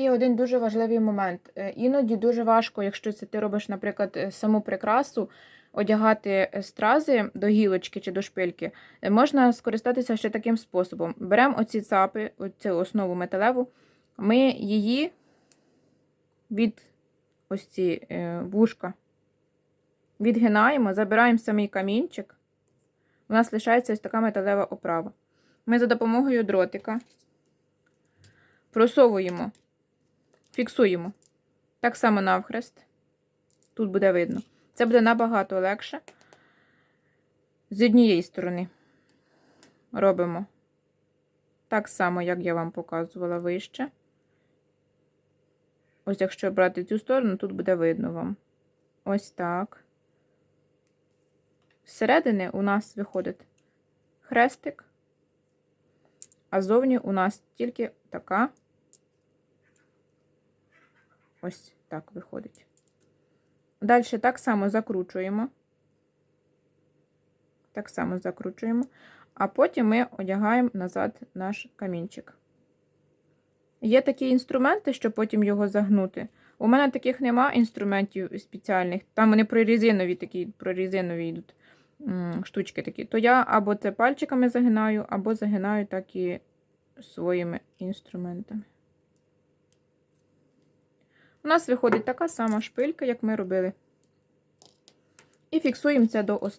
Є один дуже важливий момент. Е, Іноді дуже важко, якщо це ти робиш, наприклад, е, саму прикрасу, одягати е, стрази до гілочки чи до шпильки. Можна скористатися ще таким способом. Беремо оці цапи, оцю основу металеву, ми її від ось ці вушка відгинаємо, забираємо самий камінчик. У нас лишається ось така металева оправа. Ми за допомогою дротика просовуємо фіксуємо. Так само навхрест. Тут буде видно. Це буде набагато легше. З однієї сторони робимо так само, як я вам показувала вище. Ось, якщо брати цю сторону, тут буде видно вам. Ось так. Зсередини у нас виходить хрестик, а зовні у нас тільки така Ось так виходить. Далі так само закручуємо. Так само закручуємо, а потім ми одягаємо назад наш камінчик. Є такі інструменти, щоб потім його загнути. У мене таких нема інструментів спеціальних. Там вони прорізинові такі, прорізинові йдуть штучки такі. То я або це пальчиками загинаю, або загинаю так і своїми інструментами. У нас виходить така сама шпилька, як ми робили. І фіксуємо це до останнього.